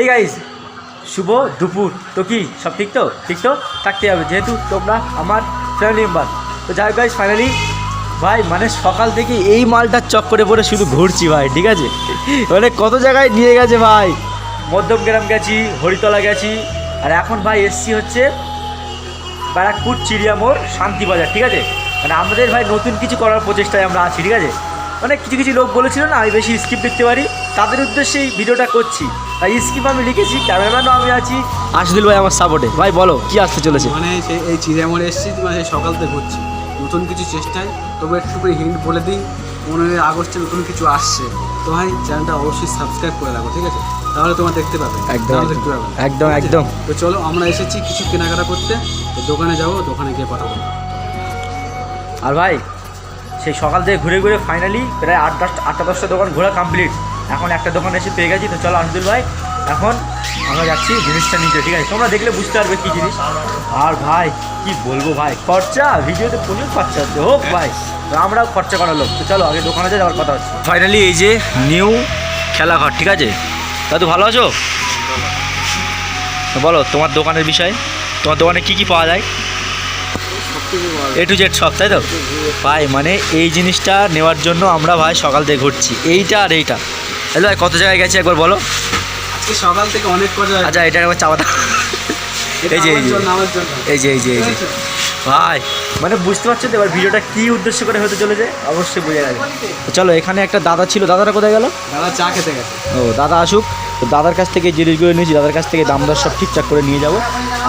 এই গাইস শুভ দুপুর। তো কি, সব ঠিক তো? ঠিক তো? থাকতে হবে, যেহেতু তোমরা আমার ফ্যামিলি মেম্বার তো যাই গাইস ফাইনালি ভাই মানে সকাল থেকে এই মালটার চক্করে পড়ে শুধু ঘুরছি ভাই, ঠিক আছে? মানে কত জায়গায় নিয়ে গেছে ভাই? মধ্যমগ্রাম গেছি, হরিতলা গেছি, আর এখন ভাই এসছি হচ্ছে ব্যারাকপুর চিড়িয়ামোড় শান্তিবাজার, ঠিক আছে? মানে আমাদের ভাই নতুন কিছু করার প্রচেষ্টায় আমরা আছি, ঠিক আছে? মানে কিছু কিছু লোক বলেছিল না, আমি বেশি স্কিপ দেখতে পারি। তাদের উদ্দেশ্যে এই ভিডিওটা করছি। তাই স্কিপ আমি লিখেছি ক্যামেরাম্যানও আমি আছি। আশদুল ভাই আমার সাপোর্টে ভাই বলো কি আসতে চলেছে? মানে এই চিড়িয়ামোড়ে এসেছি মানে সকাল থেকে ঘুরছি নতুন কিছু চেষ্টায়। তবে একটু করে হিন্ট বলে দিই পনেরোই আগস্টে নতুন কিছু আসছে। তো ভাই চ্যানেলটা অবশ্যই সাবস্ক্রাইব করে রাখো ঠিক আছে? তাহলে তোমার দেখতে পাবে। একদম। দেখতে পাবে। একদম, একদম। তো চলো আমরা এসেছি কিছু কেনাকাটা করতে। তো দোকানে যাব দোকানে গিয়ে কথা বলব। আর ভাই সেই সকাল থেকে ঘুরে ঘুরে ফাইনালি প্রায় আট দশটা আটটা দশটা দোকান ঘোরা কমপ্লিট এখন একটা দোকান এসে পেয়ে গেছি, তো চলো আশদুল ভাই, এখন আমরা যাচ্ছি জিনিসটা নিতে, ঠিক আছে? তোমরা দেখলে বুঝতে পারবে কী জিনিস। আর ভাই, কি বলব ভাই, খরচা, ভিডিওতে প্রচুর খরচা হচ্ছে, হোক ভাই আমরাও খরচা করার লোক, তো চলো আগে দোকানে যাওয়ার কথা হচ্ছে। ফাইনালি এই যে নিউ খেলাঘর, ঠিক আছে? দাদু, ভালো আছো? বলো, তোমার দোকানের বিষয়ে, তোমার দোকানে কি কি পাওয়া যায়? এ টু জেড সব, তাই তো? ভাই মানে এই জিনিসটা নেওয়ার জন্য আমরা ভাই সকাল থেকে ঘুরছি, এইটা আর এইটা। হ্যালো ভাই কত জায়গায় গেছে একবার বলো? আজকে সকাল থেকে অনেক কথা আচ্ছা এটা একবার চাপাতা এই যে, এই যে। এই যে এই যে এই যে। ভাই মানে বুঝতে পারছ তো এবার ভিডিওটা কি উদ্দেশ্য করে হতে চলেছে? অবশ্যই বোঝা তো চলো এখানে একটা দাদা ছিল। দাদাটা কোথায় গেল? দাদা চা খেতে গেছে। ও দাদা আসুক। তো দাদার কাছ থেকে জিনিসগুলো নিয়েছি দাদার কাছ থেকে দাম দর সব ঠিকঠাক করে নিয়ে যাব।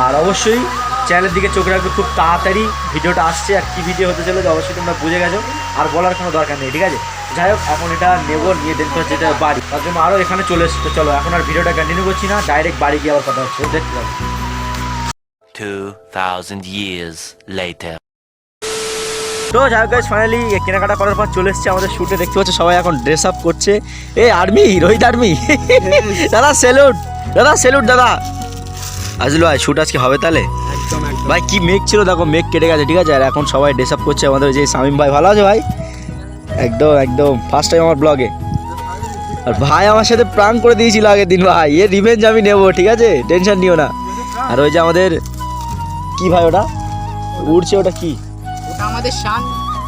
আর অবশ্যই চ্যানেলের দিকে চোখ রাখবে খুব তাড়াতাড়ি ভিডিওটা আসছে আর কি ভিডিও হতে চলেছে অবশ্যই তোমরা বুঝে গেছো। আর বলার কোনো দরকার নেই ঠিক আছে? যাই হোক এখন এটা নেব নিয়ে দেখতে হচ্ছে এটা বাড়ি। তার জন্য আরও এখানে চলে এসছে। চলো এখন আর ভিডিওটা কন্টিনিউ করছি না ডাইরেক্ট বাড়ি গিয়ে আবার কথা হচ্ছে। দেখতে পাবো 2,000 years later. তো যাই হোক ফাইনালি কেনাকাটা করার পর চলে এসছে আমাদের শুটে দেখতে পাচ্ছ সবাই এখন ড্রেস আপ করছে। এ আর্মি রোহিত আর্মি দাদা সেলুট দাদা সেলুট দাদা। আসলো ভাই শুট আজকে হবে তাহলে? একদম একদম। ভাই কি মেঘ ছিল? দেখো মেঘ কেটে গেছে ঠিক আছে? আর এখন সবাই ড্রেস আপ করছে আমাদের যে শামিম ভাই। ভালো আছে ভাই? একদম একদম। ফার্স্ট টাইম আমার ব্লগে আর ভাই আমার সাথে প্রাং করে দিয়েছিল আগের দিন ভাই। এ রিভেঞ্জ আমি নেব ঠিক আছে? টেনশন নিও না। আর ওই যে আমাদের কি ভাই ওটা? উড়ছে ওটা কি? ওটা আমাদের শান।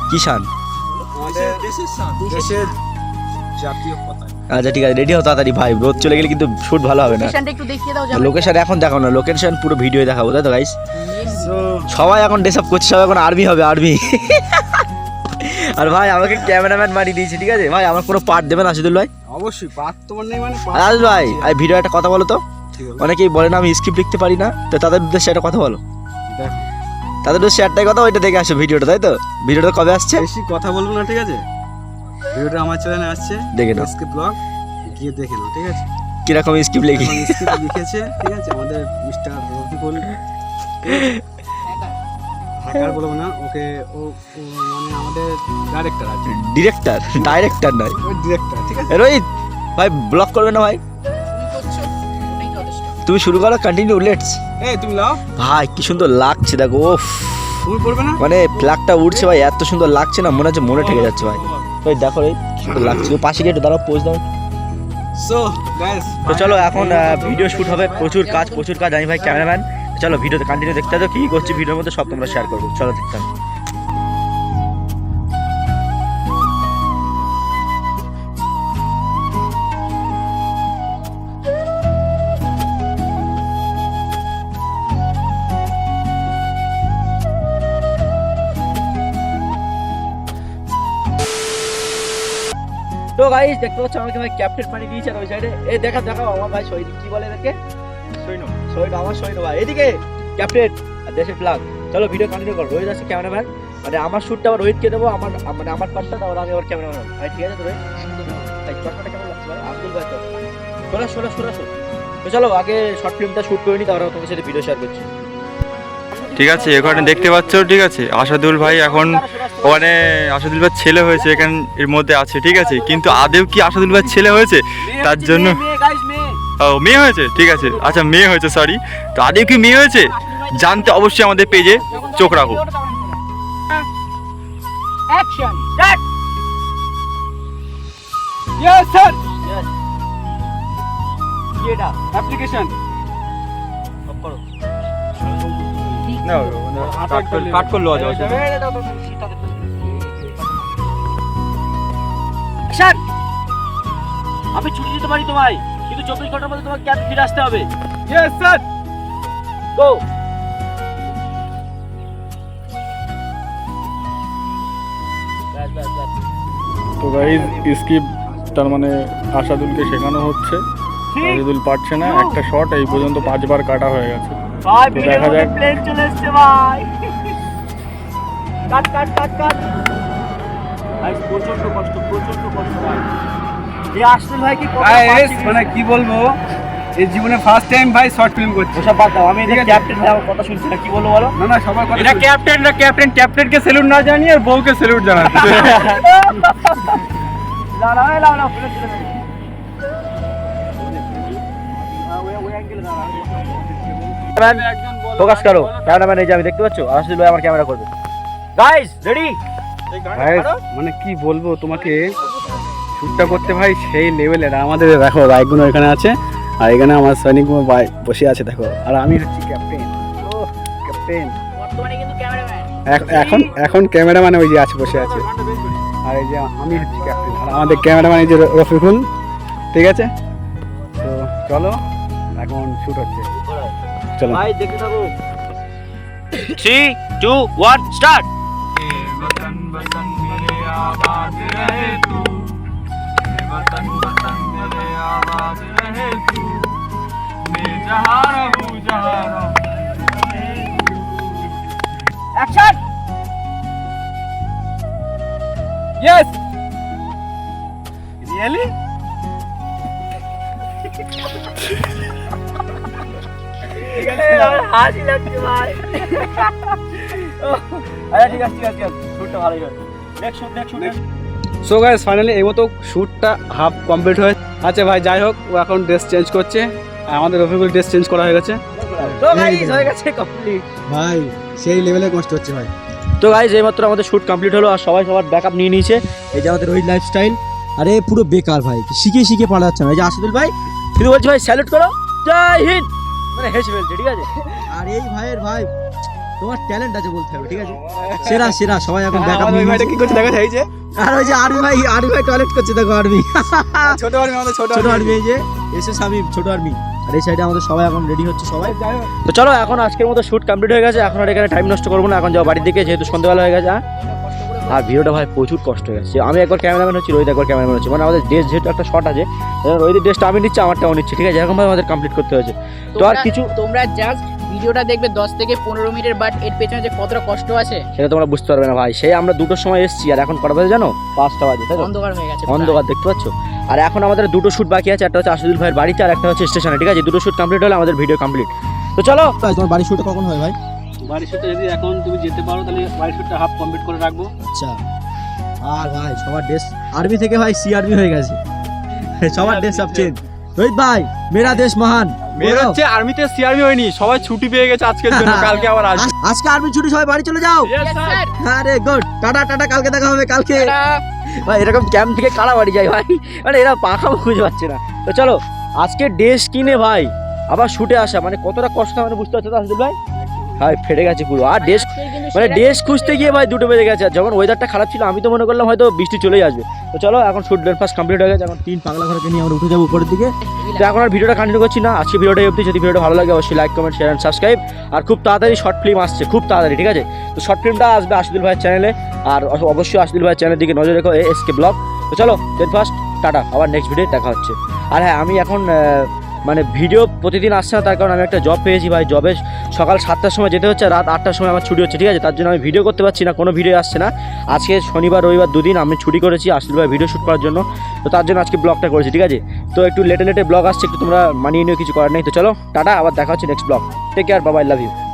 কি শান? আমাদের দেশের জাতীয় পতাকা। আচ্ছা ঠিক আছে রেডি হও তাড়াতাড়ি ভাই রোদ চলে গেলে কিন্তু শুট ভালো হবে না। একটু দেখিয়ে দাও লোকেশন এখন দেখাও না লোকেশন পুরো ভিডিও দেখাবো তাই তো গাইস সো সবাই এখন ড্রেস আপ করছে সবাই এখন আর্মি হবে আর্মি আর ভাই আমাকে ক্যামেরাম্যান মারিয়ে দিয়েছে ঠিক আছে? ভাই আমার কোনো পার্ট দেবেন আশিদুল ভাই? অবশ্যই পার্ট তোমার নেই মানে আর আশিদুল ভাই আর ভিডিও একটা কথা বলো তো? অনেকেই বলে না আমি স্ক্রিপ্ট লিখতে পারি না তো তাদের উদ্দেশ্যে একটা কথা বলো। তাদের উদ্দেশ্যে একটাই কথা ওইটা দেখে আসো ভিডিওটা তাই তো? ভিডিওটা কবে আসছে? বেশি কথা বলব না ঠিক আছে? ভিডিওটা আমার চ্যানেলে আসছে। দেখে নাও। এসকে ব্লগ গিয়ে দেখে নাও ঠিক আছে? কীরকম স্ক্রিপ্ট লিখি? script লিখেছে ঠিক আছে? আমাদের মিস্টার রফিকুল। হ্যাকার বলব না ওকে ও মানে আমাদের ডাইরেক্টর আছে। ডিরেক্টর ডাইরেক্টর নয়। ডিরেক্টর ঠিক আছে? রোহিত ভাই ব্লক করবে না ভাই? তুমি শুরু করো কন্টিনিউ লেটস এই তুমি লাও। ভাই কি সুন্দর লাগছে দেখো ওফ তুমি করবে না? মানে ফ্ল্যাগটা উঠছে ভাই এত সুন্দর লাগছে না মনে হচ্ছে মনে ঠেকে যাচ্ছে ভাই। ভাই দেখো এই কি লাগছে। ও পাশে গিয়ে একটু দাঁড়াও পোজ দাও। সো গাইস তো চলো এখন ভিডিও শুট হবে। প্রচুর কাজ প্রচুর কাজ। আমি ভাই ক্যামেরাম্যান চলো ভিডিওতে কন্টিনিউ দেখতে থাকো। কি করছি ভিডিওর মধ্যে সব তোমরা শেয়ার করব। চলো দেখতে থাকো। তো গাইস দেখতে পাচ্ছ আমাকে ভাই ক্যাপ্টেন পানি দিয়েছে আর ওই সাইডে এই দেখা দেখাও আমার ভাই সৈনিক কি বলে এদেরকে? সৈন্য সৈন্য আমার সৈন্য ভাই। এদিকে ক্যাপ্টেন আর দেশের ফ্লাগ চলো ভিডিও কন্টিনিউ করো। রোহিত আছে ক্যামেরাম্যান মানে আমার শ্যুটটা আবার রোহিতকে দেবো আমার মানে আমার পার্টটা আবার আমি আবার ক্যামেরাম্যান ভাই ঠিক আছে তো রোহিত? ভাই চশমাটা কেমন লাগছে ভাই আব্দুল ভাই তো। শোনা শোনা শোনা শোনা। তো চলো আগে শর্ট ফিল্মটা শ্যুট করে নিই তারপরে তোমাদের সাথে ভিডিও শেয়ার করছি। ঠিক আছে এখানে দেখতে পাচ্ছ ঠিক আছে আসাদুল ভাই এখন ওখানে আসাদুল ভাই ছেলে হয়েছে এখান এর মধ্যে আছে ঠিক আছে কিন্তু আদেও কি আসাদুল ভাই ছেলে হয়েছে তার জন্য ও মেয়ে হয়েছে ঠিক আছে আচ্ছা মেয়ে হয়েছে সরি তো আদেও কি মেয়ে হয়েছে জানতে অবশ্যই আমাদের পেজে চোখ রাখো অ্যাকশন ইয়েস স্যার কি এটা না কাট করলে কাট করল আমি ছুটি দিতে পারি তোমায় কিন্তু চব্বিশ ঘণ্টার মধ্যে তোমাকে ক্যাব ফিরে আসতে হবে? ইয়েস স্যার গো তো গাইজ স্কিপ তার মানে আশাদুলকে শেখানো হচ্ছে। আশাদুল পারছে না একটা শট এই পর্যন্ত পাঁচবার কাটা হয়ে গেছে। ভাই তো দেখা যাক। প্লেন চলে এসছে ভাই। কাট কাট কাট কাট। ভাই প্রচণ্ড কষ্ট প্রচণ্ড কষ্ট ভাই। এই আসল ভাই কি কত মানে কি বলব? এই জীবনে ফার্স্ট টাইম ভাই শর্ট ফিল্ম করছি। ওসব বাদ দাও আমি এটা ক্যাপ্টেন আমার কথা শুনছি না কি বলব বলো? না না সবার কথা এটা ক্যাপ্টেন না ক্যাপ্টেন ক্যাপ্টেনকে স্যালুট না জানিয়ে আর বউকে স্যালুট জানাচ্ছে না না না না ফিরে চলে যাবে ফোকাস করো। ক্যামেরাম্যান এই যে আমি দেখতে পাচ্ছ? আসল ভাই আমার ক্যামেরা করবে। গাইস রেডি মানে কি বলব তোমাকে? শুটটা করতে ভাই সেই লেভেলের আমাদের দেখো বাইকগুলো এখানে আছে আর এখানে আমার সৈনিক বাইক বসে আছে দেখো। আর আমি হচ্ছি ক্যাপ্টেন ও ক্যাপ্টেন বর্তমানে কিন্তু ক্যামেরাম্যান। এখন এখন ক্যামেরাম্যান ওই যে আছে বসে আছে। আর এই যে আমি হচ্ছি ক্যাপ্টেন আর আমাদের ক্যামেরাম্যান এই যে রফিকুল ঠিক আছে? তো চলো এখন শুট হচ্ছে। চলো ভাই দেখতে থাকো থ্রি টু ওয়ান স্টার্ট वतन वतन मेरे आबाद रहे तू वतन वतन मेरे आबाद रहे तू मैं जहाँ रहूँ जहाँ रहूँ অ্যাকশন ইয়েস রিয়েলি হাসি লাগছে ভাই। আচ্ছা ঠিক আছে ঠিক আছে শুটটা ভালোই হয়। Next shoot next shoot so guys finally এই মতো শ্যুটটা হাফ কমপ্লিট হয়ে আচ্ছা ভাই যাই হোক ও এখন ড্রেস চেঞ্জ করছে। আমাদের রফিকুল ড্রেস চেঞ্জ করা হয়ে গেছে। তো গাইস হয়ে গেছে কমপ্লিট ভাই সেই লেভেলে কষ্ট হচ্ছে ভাই। তো গাইজ এইমাত্র আমাদের শুট কমপ্লিট হলো আর সবাই সবার ব্যাকআপ নিয়ে নিয়েছে। এই যে আমাদের রোহিত লাইফস্টাইল আরে পুরো বেকার ভাই। শিখে শিখে পারা যাচ্ছে না। এই যে আসাদুল ভাই কিন্তু বলছি ভাই স্যালুট করো। জয় হিন্দ! মানে হেসে ফেলছে ঠিক আছে? আর এই ভাইয়ের ভাই তোমার ট্যালেন্ট আছে বলতে হবে ঠিক আছে? সেরা সেরা সবাই এখন ব্যাকআপ নিয়ে নিয়েছে। কি করছে দেখা যায় যে? আর ওই যে আরবি ভাই আরবি ভাই টয়লেট করছে দেখো আরবি। ছোট আর্মি আমাদের ছোট ছোট আর্মি এই যে এসে সামিম ছোট আর্মি আর এই সাইডে আমাদের সবাই এখন রেডি হচ্ছে সবাই। তো চলো এখন আজকের মতো শুট কমপ্লিট হয়ে গেছে এখন আর এখানে টাইম নষ্ট করব না এখন যাব বাড়ির দিকে যেহেতু সন্ধ্যাবেলা হয়ে গেছে হ্যাঁ? আর ভিডিওটা ভাই প্রচুর কষ্ট হয়ে গেছে। আমি একবার ক্যামেরাম্যান হচ্ছি রোহিত একবার ক্যামেরাম্যান হচ্ছে। মানে আমাদের ড্রেস যেহেতু একটা শট আছে রোহিতের ড্রেসটা আমি নিচ্ছি আমারটাও নিচ্ছি। ঠিক আছে এরকম ভাবে আমাদের কমপ্লিট করতে হয়েছে। তো আর কিছু তোমরা জাস্ট ভিডিওটা দেখবে দশ থেকে পনেরো মিনিটের বাট এর পেছনে যে কতটা কষ্ট আছে? সেটা তোমরা বুঝতে পারবে না ভাই। সেই আমরা দুটোর সময় এসেছি আর এখন কটা বাজে জানো? পাঁচটা বাজে তাই অন্ধকার হয়ে গেছে অন্ধকার দেখতে পাচ্ছ? আর এখন আমাদের দুটো শুট বাকি আছে একটা হচ্ছে আশুদুল ভাইয়ের বাড়িতে আর একটা হচ্ছে স্টেশনে। ঠিক আছে দুটো শুট কমপ্লিট হলে আমাদের ভিডিও কমপ্লিট তো চলো। তোমার বাড়ির শুটটা কখন হয় ভাই? বাড়ির শুটটা যদি এখন তুমি যেতে পারো তাহলে বাড়ির শুটটা হাফ কমপ্লিট করে রাখব। আচ্ছা। আর ভাই সবার ড্রেস আর্মি থেকে ভাই সি আর্মি হয়ে গেছে। সবার ড্রেস সব চেঞ্জ রোহিত ভাই মেরা দেশ মহান। মেয়ের হচ্ছে আর্মিতে সিআরবি হয়নি সবাই ছুটি পেয়ে গেছে আজকের জন্য কালকে আবার আসবে। আজকে আর্মি ছুটি সবাই বাড়ি চলে যাও. আরে গুড টাটা টাটা কালকে দেখা হবে কালকে। ভাই এরকম ক্যাম্প থেকে কারা বাড়ি যায় ভাই? মানে এরা পাখা খুঁজে পাচ্ছে না। তো চলো আজকে ড্রেস কিনে ভাই আবার শুটে আসা মানে কতটা কষ্ট মানে বুঝতে পারছ তো আসদুল ভাই? ভাই ফেটে গেছে পুরো। আর ড্রেস মানে ড্রেস খুঁজতে গিয়ে ভাই দুটো বেজে গেছে আর যখন ওয়েদারটা খারাপ ছিল আমি তো মনে করলাম হয়তো বৃষ্টি চলেই আসবে। তো চলো এখন শুট ব্রেকফাস্ট কমপ্লিট হয়ে গেছে এখন তিন পাগলা ঘরকে নিয়ে আমরা উঠে যাব উপরের দিকে। তো এখন আর ভিডিওটা কন্টিনিউ করছি না আজকে ভিডিওটা অবধি। যদি ভিডিওটা ভালো লাগে অবশ্যই লাইক কমেন্ট শেয়ার সাবস্ক্রাইব আর খুব তাড়াতাড়ি শর্ট ফিল্ম আসছে খুব তাড়াতাড়ি ঠিক আছে? তো শর্ট ফিল্মটা আসবে আশদুল ভাইয়ের চ্যানেলে আর অবশ্যই আশদুল ভাইয়ের চ্যানেলের দিকে নজর রেখো এস কে ব্লগ তো চলো ব্রেকফাস্ট টাটা। আবার নেক্সট ভিডিও দেখা হচ্ছে। আর হ্যাঁ আমি এখন মানে ভিডিও প্রতিদিন আসছে না, তার কারণ আমি একটা জব পেয়েছি ভাই জবে সকাল সাতটার সময় যেতে হচ্ছে, রাত আটটার সময় আমার ছুটি হচ্ছে, ঠিক আছে? তার জন্য আমি ভিডিও করতে পারছি না, কোনো ভিডিও আসছে না। আজকে শনিবার, রবিবার দুদিন আমি ছুটি করেছি আসলে ভাই ভিডিও শ্যুট করার জন্য। তো তার জন্য আজকে ব্লগটা করেছি, ঠিক আছে? তো একটু লেটে লেটে ব্লগ আসছে, একটু তোমরা মানিয়ে নিও, কিছু করার নেই। তো চলো, টাটা, আবার দেখা হচ্ছে নেক্সট ব্লগ টেক কেয়ার বাবা আই লাভ ইউ